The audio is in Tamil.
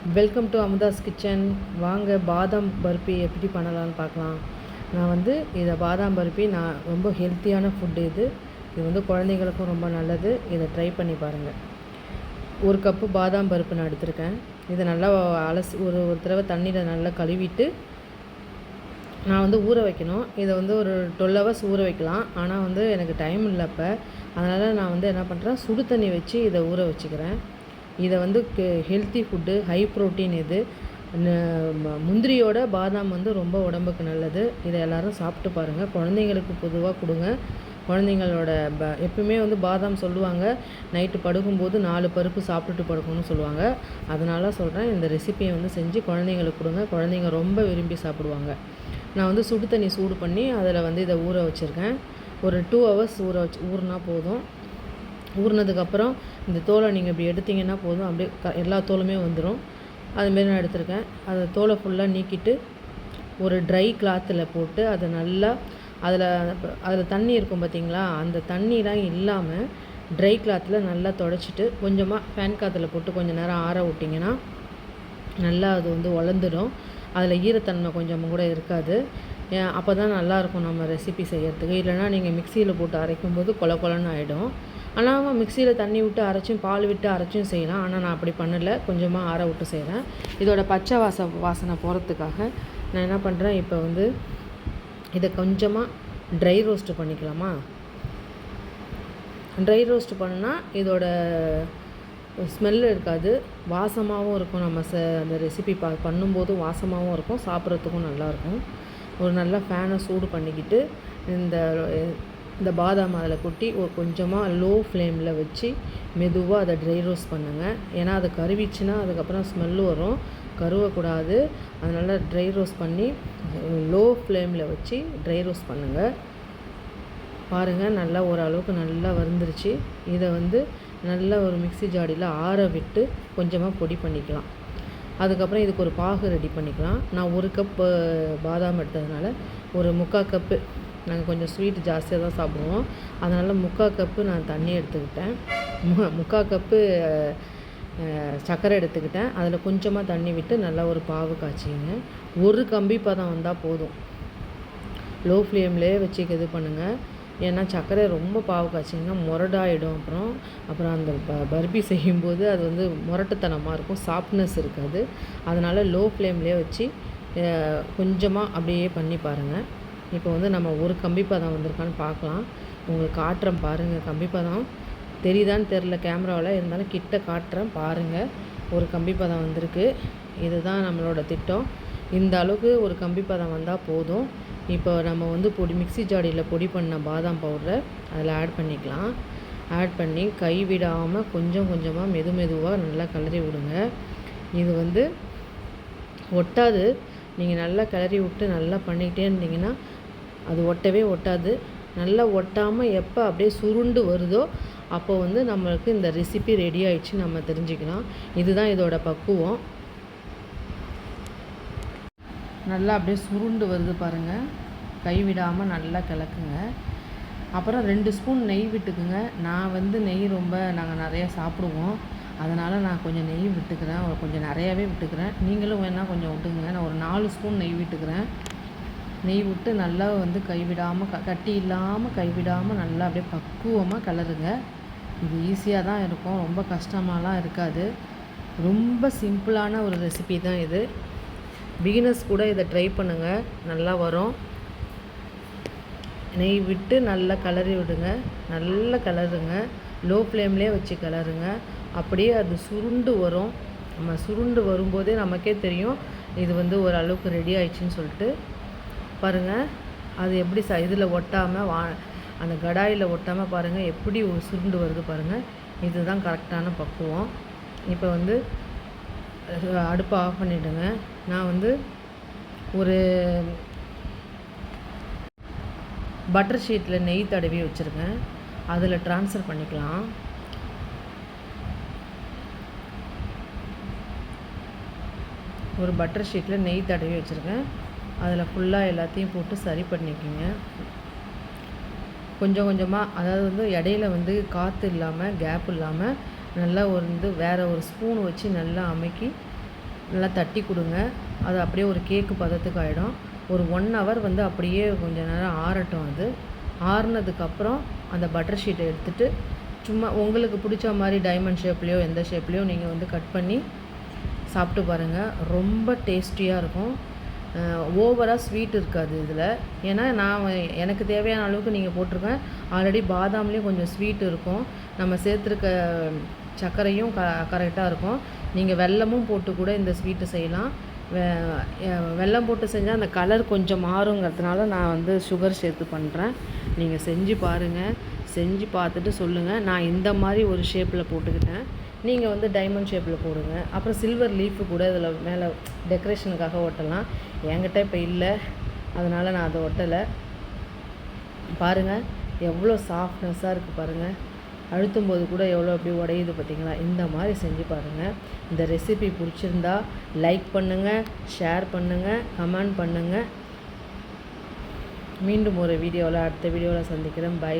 வெல்கம் டு அமுதாஸ் கிச்சன் வாங்க பாதாம் பர்பி எப்படி பண்ணலாம்னு பார்க்கலாம். நான் வந்து இதை பாதாம் பருப்பி நான் ரொம்ப ஹெல்த்தியான ஃபுட்டு இது. இது வந்து குழந்தைங்களுக்கும் ரொம்ப நல்லது. இதை ட்ரை பண்ணி பாருங்கள் ஒரு கப்பு பாதாம் பருப்பு நான் எடுத்திருக்கேன். இதை நல்லா அலசி ஒரு ஒரு தடவை தண்ணியில் நல்லா கழுவிட்டு நான் வந்து ஊற வைக்கணும். இதை வந்து ஒரு டுவெல் ஹவர்ஸ் ஊற வைக்கலாம். ஆனால் வந்து எனக்கு டைம் இல்லை அப்போ அதனால் நான் வந்து என்ன பண்ணுறேன் சுடு தண்ணி வச்சு இதை ஊற வச்சுக்கிறேன். இதை வந்து ஹெல்த்தி ஃபுட்டு ஹை ப்ரோட்டீன் இது முந்திரியோட பாதாம் வந்து ரொம்ப உடம்புக்கு நல்லது. இதை எல்லோரும் சாப்பிட்டு பாருங்கள் குழந்தைங்களுக்கு பொதுவாக கொடுங்க. குழந்தைங்களோட ப எப்பவுமே வந்து பாதாம் சொல்லுவாங்க. நைட்டு படுக்கும்போது நாலு பருப்பு சாப்பிட்டுட்டு படுக்கணும்னு சொல்லுவாங்க. அதனால சொல்கிறேன் இந்த ரெசிபியை வந்து செஞ்சு குழந்தைங்களுக்கு கொடுங்க. குழந்தைங்க ரொம்ப விரும்பி சாப்பிடுவாங்க. நான் வந்து சுடு தண்ணி சூடு பண்ணி அதில் வந்து இதை ஊற வச்சுருக்கேன். ஒரு டூ ஹவர்ஸ் ஊற வச்சு ஊறினா போதும். ஊறினதுக்கப்புறம் இந்த தோலை நீங்கள் இப்படி எடுத்தீங்கன்னா போதும். அப்படியே க எல்லா தோலுமே வந்துடும் அதுமாரி நான் எடுத்திருக்கேன். அதை தோலை ஃபுல்லாக நீக்கிட்டு ஒரு ட்ரை கிளாத்தில் போட்டு அதை நல்லா அதில் அதில் தண்ணி இருக்கும் பார்த்தீங்களா அந்த தண்ணிலாம் இல்லாமல் ட்ரை கிளாத்தில் நல்லா தொடச்சிட்டு கொஞ்சமாக ஃபேன் காற்றுல போட்டு கொஞ்சம் நேரம் ஆற விட்டிங்கன்னா நல்லா அது வந்து வளர்ந்துடும் அதில் ஈரத்தன்மை கொஞ்சம் கூட இருக்காது. அப்போ தான் நல்லாயிருக்கும் நம்ம ரெசிபி செய்கிறதுக்கு இல்லைன்னா நீங்கள் மிக்சியில் போட்டு அரைக்கும்போது கொல கொலன்னு ஆகிடும் ஆனால் மிக்சியில் தண்ணி விட்டு அரைச்சும் பால் விட்டு அரைச்சும் செய்யலாம். ஆனால் நான் அப்படி பண்ணலை. கொஞ்சமாக ஆற விட்டு செய்கிறேன் இதோட பச்சை வாச வாசனை போகிறதுக்காக நான் என்ன பண்ணுறேன் இப்போ வந்து இதை கொஞ்சமாக ட்ரை ரோஸ்ட்டு பண்ணிக்கலாமா? ட்ரை ரோஸ்ட் பண்ணால் இதோட ஸ்மெல் இருக்காது. வாசமாகவும் இருக்கும். நம்ம ச அந்த ரெசிபி பா பண்ணும்போதும் வாசமாகவும் இருக்கும். சாப்பிட்றதுக்கும் நல்லாயிருக்கும் ஒரு நல்ல ஃபேனை சூடு பண்ணிக்கிட்டு இந்த இந்த பாதாம் அதில் கொட்டி ஒரு கொஞ்சமாக லோ ஃப்ளேமில் வச்சு மெதுவாக அதை ட்ரை ரோஸ் பண்ணுங்கள் ஏன்னா அது கருவிச்சுன்னா அதுக்கப்புறம் ஸ்மெல்லு வரும். கருவக்கூடாது. அதனால் ட்ரை ரோஸ் பண்ணி லோ ஃப்ளேமில் வச்சு ட்ரை ரோஸ் பண்ணுங்கள் பாருங்கள் நல்லா ஓரளவுக்கு நல்லா வந்துருச்சு இதை வந்து நல்லா ஒரு மிக்ஸி ஜாடியில் ஆற விட்டு கொஞ்சமாக பொடி பண்ணிக்கலாம். அதுக்கப்புறம் இதுக்கு ஒரு பாகு ரெடி பண்ணிக்கலாம். நான் ஒரு கப்பு பாதாம் எடுத்ததுனால ஒரு முக்கால் கப்பு நாங்கள் கொஞ்சம் ஸ்வீட் ஜாஸ்தியாக தான் சாப்பிடுவோம். அதனால் முக்கால் கப்பு நான் தண்ணி எடுத்துக்கிட்டேன். மு முக்கால் கப்பு சக்கரை சர்க்கரை எடுத்துக்கிட்டேன். அதில் கொஞ்சமாக தண்ணி விட்டு நல்லா ஒரு பாவு காய்ச்சிங்க. ஒரு கம்பி பதம் வந்தால் போதும். லோ ஃப்ளேம்லேயே வச்சு இது பண்ணுங்கள் ஏன்னா சர்க்கரை ரொம்ப பாவு காய்ச்சிங்கன்னா முரடாயிடும் அப்புறம். அப்புறம் அந்த ப பர்பி செய்யும்போது அது வந்து முரட்டுத்தனமாக இருக்கும். சாஃப்ட்னஸ் இருக்காது. அதனால் லோ ஃப்ளேம்லேயே வச்சு கொஞ்சமாக அப்படியே பண்ணி பாருங்கள் இப்போ வந்து நம்ம ஒரு கம்பி பதம் வந்திருக்கான்னு பார்க்கலாம். உங்களுக்கு காட்டுறேன் பாருங்கள் கம்பி பதம் தெரியுதான்னு தெரில கேமராவில் இருந்தாலும் கிட்ட காட்டுறேன் பாருங்கள் ஒரு கம்பி பதம் வந்திருக்கு. இதுதான் நம்மளோட திட்டம். இந்த அளவுக்கு ஒரு கம்பி பதம் வந்தால் போதும். இப்போ நம்ம வந்து பொடி மிக்ஸி ஜாடியில் பொடி பண்ண பாதாம் பவுடரை அதில் ஆட் பண்ணிக்கலாம். ஆட் பண்ணி கை விடாமல் கொஞ்சம் கொஞ்சமாக மெது மெதுவாக நல்லா கிளறி விடுங்க. இது வந்து ஒட்டாது. நீங்கள் நல்லா கிளறி விட்டு நல்லா பண்ணிக்கிட்டே இருந்தீங்கன்னா அது ஒட்டவே ஒட்டாது. நல்லா ஒட்டாமல் எப்போ அப்படியே சுருண்டு வருதோ அப்போ வந்து நம்மளுக்கு இந்த ரெசிபி ரெடி ஆயிடுச்சு நம்ம தெரிஞ்சுக்கலாம். இதுதான் இதோட பக்குவம். நல்லா அப்படியே சுருண்டு வருது பாருங்கள் கைவிடாமல் நல்லா கிளக்குங்க அப்புறம் ரெண்டு ஸ்பூன் நெய் விட்டுக்குங்க. நான் வந்து நெய் ரொம்ப நாங்கள் நிறையா சாப்பிடுவோம். அதனால் நான் கொஞ்சம் நெய் விட்டுக்கிறேன். கொஞ்சம் நிறையாவே விட்டுக்கிறேன். நீங்களும் வேணால் கொஞ்சம் விட்டுக்குங்க. நான் ஒரு நாலு ஸ்பூன் நெய் விட்டுக்கிறேன். நெய் விட்டு நல்லா வந்து கைவிடாமல் க கட்டி இல்லாமல் கைவிடாமல் நல்லா அப்படியே பக்குவமாக கலருங்க இது ஈஸியாக தான் இருக்கும். ரொம்ப கஷ்டமாலாம் இருக்காது. ரொம்ப சிம்பிளான ஒரு ரெசிபி தான் இது. பிகினர்ஸ் கூட இதை ட்ரை பண்ணுங்கள் நல்லா வரும். நெய் விட்டு நல்லா கலரி விடுங்க. நல்லா கலருங்க லோ ஃப்ளேம்லேயே வச்சு கலருங்க அப்படியே அது சுருண்டு வரும். நம்ம சுருண்டு வரும்போதே நமக்கே தெரியும். இது வந்து ஓரளவுக்கு ரெடி ஆயிடுச்சுன்னு சொல்லிட்டு. பாருங்கள் அது எப்படி ச இதில் ஒட்டாமல் வா அந்த கடாயில் ஒட்டாமல் பாருங்கள் எப்படி ஒரு சுருண்டு வருது பாருங்கள் இதுதான் கரெக்டான பக்குவம். இப்போ வந்து அடுப்பை ஆஃப் பண்ணிவிடுங்க நான் வந்து ஒரு பட்டர் ஷீட்டில் நெய் தடவி வச்சுருக்கேன். அதில் ட்ரான்ஸ்ஃபர் பண்ணிக்கலாம். ஒரு பட்டர் ஷீட்டில் நெய் தடவி வச்சுருக்கேன். அதில் ஃபுல்லாக எல்லாத்தையும் போட்டு சரி பண்ணிக்கோங்க. கொஞ்சம் கொஞ்சமாக அதாவது வந்து இடையில வந்து காற்று இல்லாமல் கேப் இல்லாமல் நல்லா ஒரு வந்து வேறு ஒரு ஸ்பூன் வச்சு நல்லா அமைக்கி நல்லா தட்டி கொடுங்க. அது அப்படியே ஒரு கேக்கு பதத்துக்கு ஆகிடும் ஒரு ஒன் ஹவர் வந்து அப்படியே கொஞ்ச நேரம் ஆறட்டும் அது. ஆறுனதுக்கப்புறம் அந்த பட்டர் ஷீட்டை எடுத்துகிட்டு சும்மா உங்களுக்கு பிடிச்ச மாதிரி டைமண்ட் ஷேப்லேயோ எந்த ஷேப்லேயோ நீங்கள் வந்து கட் பண்ணி சாப்பிட்டு பாருங்கள் ரொம்ப டேஸ்டியாக இருக்கும். ஓவராக ஸ்வீட் இருக்காது இதில். ஏன்னா நான் எனக்கு தேவையான அளவுக்கு நீங்கள் போட்டிருக்கேன். ஆல்ரெடி பாதாம்லேயும் கொஞ்சம் ஸ்வீட் இருக்கும். நம்ம சேர்த்துருக்க சர்க்கரையும் க கரெக்டாக இருக்கும். நீங்கள் வெல்லமும் போட்டு கூட இந்த ஸ்வீட்டு செய்யலாம். வெ வெல்லம் போட்டு செஞ்சால் அந்த கலர் கொஞ்சம் மாறுங்கிறதுனால நான் வந்து சுகர் சேர்த்து பண்ணுறேன் நீங்கள் செஞ்சு பாருங்கள் செஞ்சு பார்த்துட்டு சொல்லுங்கள் நான் இந்த மாதிரி ஒரு ஷேப்பில் போட்டுக்கிட்டேன். நீங்கள் வந்து டைமண்ட் ஷேப்பில் போடுங்க. அப்புறம் சில்வர் லீஃபு கூட இதில் மேலே டெக்கரேஷனுக்காக ஒட்டலாம். என்கிட்ட இப்போ இல்லை. அதனால் நான் அதை ஒட்டலை. பாருங்கள் எவ்வளோ சாஃப்ட்னஸாக இருக்குது பாருங்கள் அழுத்தும் போது கூட எவ்வளோ அப்படி உடையுது பார்த்தீங்களா இந்த மாதிரி செஞ்சு பாருங்கள் இந்த ரெசிபி பிடிச்சிருந்தா லைக் பண்ணுங்கள் ஷேர் பண்ணுங்கள் கமெண்ட் பண்ணுங்கள் மீண்டும் ஒரு வீடியோவில் அடுத்த வீடியோவில் சந்திக்கிறேன். பை